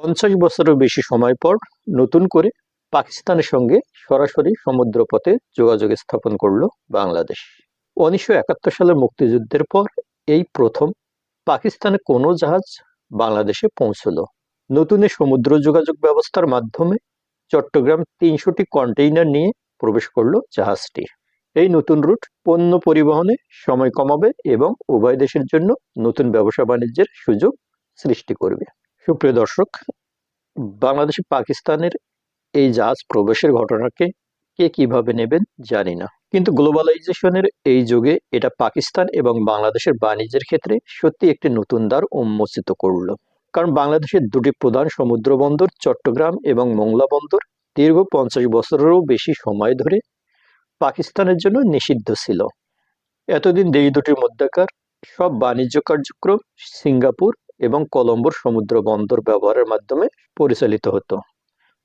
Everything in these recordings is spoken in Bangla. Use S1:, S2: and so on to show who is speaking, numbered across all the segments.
S1: পঞ্চাশ বছরের বেশি সময় পর নতুন করে পাকিস্তানের সঙ্গে সরাসরি সমুদ্রপথে যোগাযোগ স্থাপন করল বাংলাদেশ। উনিশশো একাত্তর সালের মুক্তিযুদ্ধের পর এই প্রথম পাকিস্তানে কোনো জাহাজ বাংলাদেশে পৌঁছল। নতুন সমুদ্র যোগাযোগ ব্যবস্থার মাধ্যমে চট্টগ্রাম তিনশোটি কন্টেইনার নিয়ে প্রবেশ করল জাহাজটি। এই নতুন রুট পণ্য পরিবহনে সময় কমাবে এবং উভয় দেশের জন্য নতুন ব্যবসা বাণিজ্যের সুযোগ সৃষ্টি করবে। সুপ্রিয় দর্শক, বাংলাদেশ পাকিস্তানের এই জাহাজ প্রবেশের ঘটনাকে কে কীভাবে নেবেন জানি না। কিন্তু গ্লোবালাইজেশনের এই যুগে এটা পাকিস্তান এবং বাংলাদেশের বাণিজ্যের ক্ষেত্রে সত্যি একটি নতুন দ্বার উন্মোচিত করল। কারণ বাংলাদেশের দুটি প্রধান সমুদ্র বন্দর, চট্টগ্রাম এবং মোংলা বন্দর, দীর্ঘ পঞ্চাশ বছরেরও বেশি সময় ধরে পাকিস্তানের জন্য নিষিদ্ধ ছিল। এতদিন দেশ দুটির মধ্যেকার সব বাণিজ্য কার্যক্রম, সিঙ্গাপুর এবং কলম্বোর সমুদ্র বন্দর ব্যবহারের মাধ্যমে পরিচালিত হতো।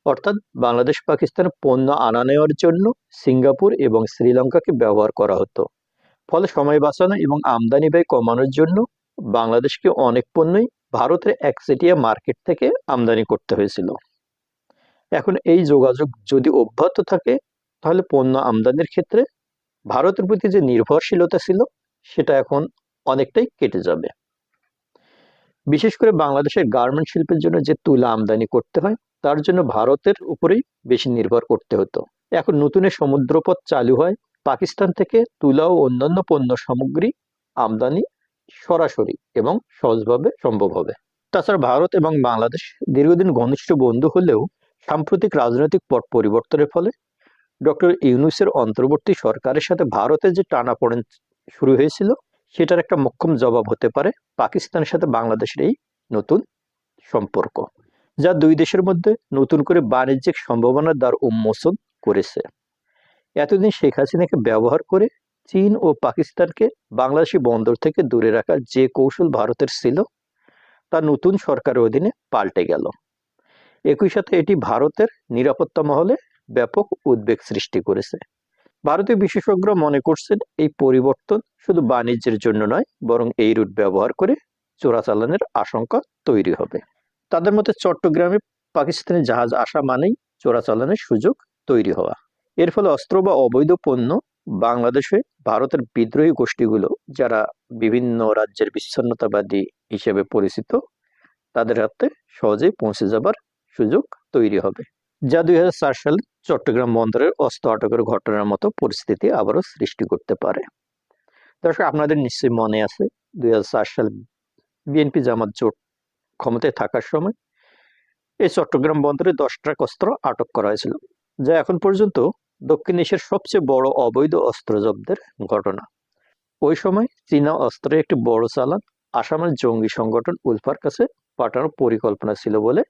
S1: অর্থাৎ বাংলাদেশ, পাকিস্তান পণ্য আনা নেওয়ার জন্য সিঙ্গাপুর এবং শ্রীলঙ্কাকে ব্যবহার করা হতো। ফলে সময় বাঁচানো এবং আমদানি ব্যয় কমানোর জন্য বাংলাদেশকে অনেক পণ্যই ভারতের একচেটিয়া মার্কেট থেকে আমদানি করতে হয়েছিল। এখন এই যোগাযোগ যদি অব্যাহত থাকে, তাহলে পণ্য আমদানির ক্ষেত্রে ভারতের প্রতি যে নির্ভরশীলতা ছিল, সেটা এখন অনেকটাই কেটে যাবে। বিশেষ করে বাংলাদেশের গার্মেন্ট শিল্পের জন্য যে তুলা আমদানি করতে হয়, তার জন্য ভারতের উপরেই বেশি নির্ভর করতে হতো। এখন নতুন সমুদ্রপথ চালু হয়, পাকিস্তান থেকে তুলা ও অন্যান্য পণ্য সামগ্রী আমদানি সরাসরি এবং সহজভাবে সম্ভব হবে। তাছাড়া ভারত এবং বাংলাদেশ দীর্ঘদিন ঘনিষ্ঠ বন্ধু হলেও সাম্প্রতিক রাজনৈতিক পট পরিবর্তনের ফলে ডক্টর ইউনুসের অন্তর্বর্তী সরকারের সাথে ভারতের যে টানাপোড়েন শুরু হয়েছিল সেটার একটা মোক্ষম জবাব হতে পারে পাকিস্তানের সাথে বাংলাদেশের এই নতুন সম্পর্ক, যা দুই দেশের মধ্যে নতুন করে বাণিজ্যিক সম্ভাবনার দ্বার উন্মোচন করেছে। এতদিন শেখ হাসিনাকে ব্যবহার করে চীন ও পাকিস্তানকে বাংলাদেশি বন্দর থেকে দূরে রাখার যে কৌশল ভারতের ছিল, তা নতুন সরকারের অধীনে পাল্টে গেল। একই সাথে এটি ভারতের নিরাপত্তা মহলে ব্যাপক উদ্বেগ সৃষ্টি করেছে। ভারতীয় বিশেষজ্ঞরা মনে করছেন এই পরিবর্তন শুধু বাণিজ্যের জন্য নয়, বরং এই রুট ব্যবহার করে চোরাচালানের আশঙ্কা তৈরি হবে। তাদের মতে চট্টগ্রামে পাকিস্তানি জাহাজ আসা মানেই চোরাচালানের সুযোগ তৈরি হওয়া। এর ফলে অস্ত্র বা অবৈধ পণ্য বাংলাদেশে ভারতের বিদ্রোহী গোষ্ঠীগুলো, যারা বিভিন্ন রাজ্যের বিচ্ছিন্নতাবাদী হিসেবে পরিচিত, তাদের হাতে সহজেই পৌঁছে যাবার সুযোগ তৈরি হবে। যা দুই হাজার চার সালে চট্টগ্রাম বন্দরের অস্ত্র আটকের ঘটনার মতো পরিস্থিতি আবারও সৃষ্টি করতে পারে। দর্শক, আপনাদের নিশ্চয়ই মনে আছে, দুই হাজার চার সালে বিএনপি জামাত জোট ক্ষমতায় থাকার সময় এই চট্টগ্রাম বন্দরে দশ ট্রাক অস্ত্র আটক করা হয়েছিল, যা এখন পর্যন্ত দক্ষিণ এশিয়ার সবচেয়ে বড় অবৈধ অস্ত্র জব্দের ঘটনা। ওই সময় চীনা অস্ত্রের একটি বড় চালান আসামের জঙ্গি সংগঠন উলফার কাছে পাঠানোর পরিকল্পনা ছিল বলে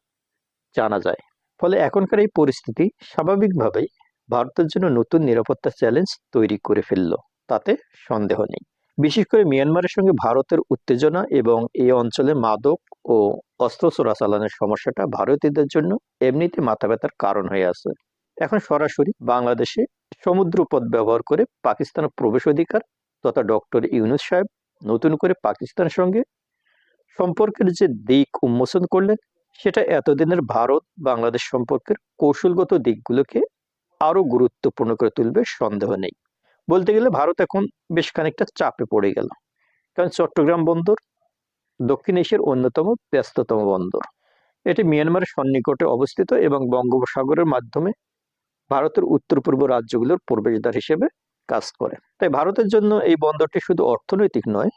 S1: জানা যায়। ফলে এখনকার এই পরিস্থিতি স্বাভাবিকভাবেই ভারতের জন্য নতুন নিরাপত্তা চ্যালেঞ্জ তৈরি করে ফেলল। তাতে সন্দেহ নেই। বিশেষ করে মিয়ানমারের সঙ্গে ভারতের উত্তেজনা এবং এই অঞ্চলে মাদক ও অস্ত্র চোরাচালানের সমস্যাটা ভারতীয়দের জন্য এমনিতে মাথা ব্যথার কারণ হয়ে আছে। এখন সরাসরি বাংলাদেশে সমুদ্র পথ ব্যবহার করে পাকিস্তানের প্রবেশ অধিকার তথা ডক্টর ইউনুস সাহেব নতুন করে পাকিস্তানের সঙ্গে সম্পর্কের যে দিক উন্মোচন করলেন সেটা এতদিনের ভারত, বাংলাদেশ সম্পর্কের কৌশলগত দিকগুলোকে আরও গুরুত্বপূর্ণ করে তুলবে সন্দেহ নেই। বলতে গেলে ভারত এখন বেশ খানিকটা চাপে পড়ে গেল। কারণ চট্টগ্রাম বন্দর দক্ষিণ এশিয়ার অন্যতম ব্যস্ততম বন্দর। এটি মিয়ানমারের সন্নিকটে অবস্থিত এবং বঙ্গোপসাগরের মাধ্যমে ভারতের উত্তর পূর্ব রাজ্যগুলোর প্রবেশদ্বার হিসেবে কাজ করে। তাই ভারতের জন্য এই বন্দরটি শুধু অর্থনৈতিক নয়,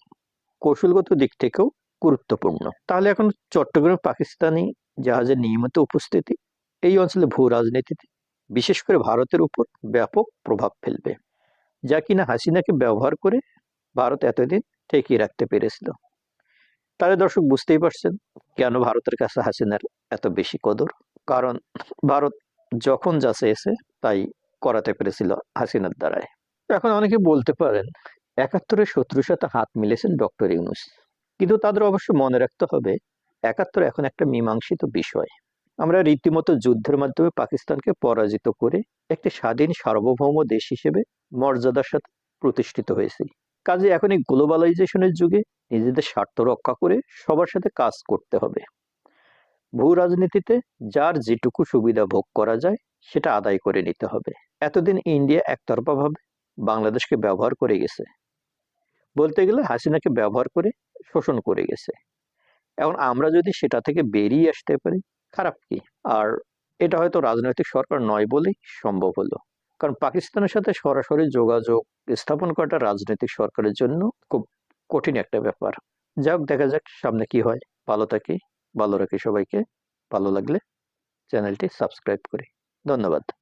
S1: কৌশলগত দিক থেকেও গুরুত্বপূর্ণ। তাহলে এখন চট্টগ্রামে পাকিস্তানি জাহাজের নিয়মিত উপস্থিতি, এই অঞ্চলে ভূ রাজনীতিতে, বিশেষ করে ভারতের উপর ব্যাপক প্রভাব ফেলবে, যা কিনা হাসিনাকে ব্যবহার করে ভারত এতদিন ঠেকিয়ে রাখতে পেরেছিল। তাহলে দর্শক বুঝতেই পারছেন কেন ভারতের কাছে হাসিনার এত বেশি কদর? কারণ ভারত যখন যা চেয়েছে, তাই করাতে পেরেছিল হাসিনার দ্বারায়। এখন অনেকে বলতে পারেন, একাত্তরের শত্রুর সাথে হাত মিলেছেন ডক্টর ইউনুস। কিন্তু তাদের অবশ্য মনে রাখতে হবে, একাত্তর এখন একটা মীমাংসিত বিষয়। আমরা রীতিমতো যুদ্ধের মাধ্যমে পাকিস্তানকে পরাজিত করে একটি স্বাধীন সার্বভৌম দেশ হিসেবে মর্যাদার সাথে প্রতিষ্ঠিত হয়েছি। কাজে এখন এই গ্লোবালাইজেশনের যুগে নিজেদের স্বার্থ রক্ষা করে সবার সাথে কাজ করতে হবে। ভূ রাজনীতিতে যার যেটুকু সুবিধা ভোগ করা যায়, সেটা আদায় করে নিতে হবে। এতদিন ইন্ডিয়া একতরফাভাবে বাংলাদেশকে ব্যবহার করে গেছে। বলতে গেলে হাসিনাকে ব্যবহার করে শোষণ করে গেছে। এখন আমরা যদি সেটা থেকে বেরিয়ে আসতে পারি, খারাপ কি? আর এটা হয়তো রাজনৈতিক সরকার নয় বলেই সম্ভব হলো। কারণ পাকিস্তানের সাথে সরাসরি যোগাযোগ স্থাপন করাটা রাজনৈতিক সরকারের জন্য খুব কঠিন একটা ব্যাপার। যাক, দেখা যাক সামনে কি হয়। ভালো থাকি, ভালো রাখি সবাইকে। ভালো লাগলে চ্যানেলটি সাবস্ক্রাইব করি। ধন্যবাদ।